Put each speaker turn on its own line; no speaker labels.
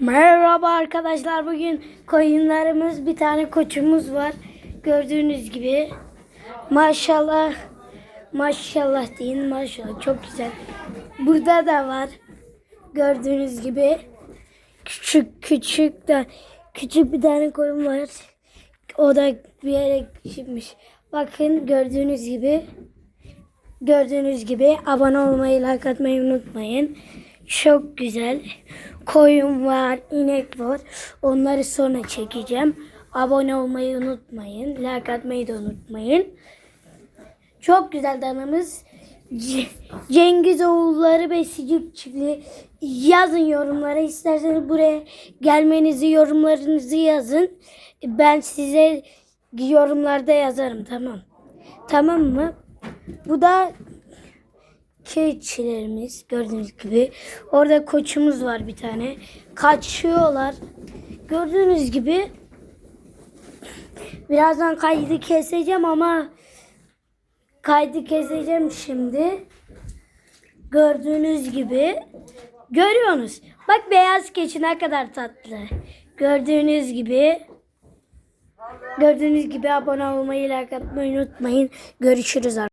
Merhaba arkadaşlar. Bugün koyunlarımız bir tane koçumuz var. Gördüğünüz gibi. Maşallah. Maşallah deyin maşallah. Çok güzel. Burada da var. Gördüğünüz gibi. Küçük küçük de küçük bir tane koyun var. O da bir yere gitmiş. Bakın gördüğünüz gibi. Gördüğünüz gibi abone olmayı, like atmayı unutmayın. Çok güzel. Koyun var, inek var. Onları sonra çekeceğim. Abone olmayı unutmayın. Like atmayı da unutmayın. Çok güzel danamız. Cengiz oğulları Besicik çiftliği yazın yorumlara. İsterseniz buraya gelmenizi, yorumlarınızı yazın. Ben size yorumlarda yazarım tamam. Tamam mı? Bu da keçilerimiz gördüğünüz gibi. Orada koçumuz var bir tane. Kaçıyorlar. Gördüğünüz gibi birazdan kaydı keseceğim ama kaydı keseceğim şimdi. Gördüğünüz gibi. Görüyorsunuz. Bak beyaz keçi ne kadar tatlı. Gördüğünüz gibi. Gördüğünüz gibi abone olmayı, like atmayı unutmayın. Görüşürüz arkadaşlar.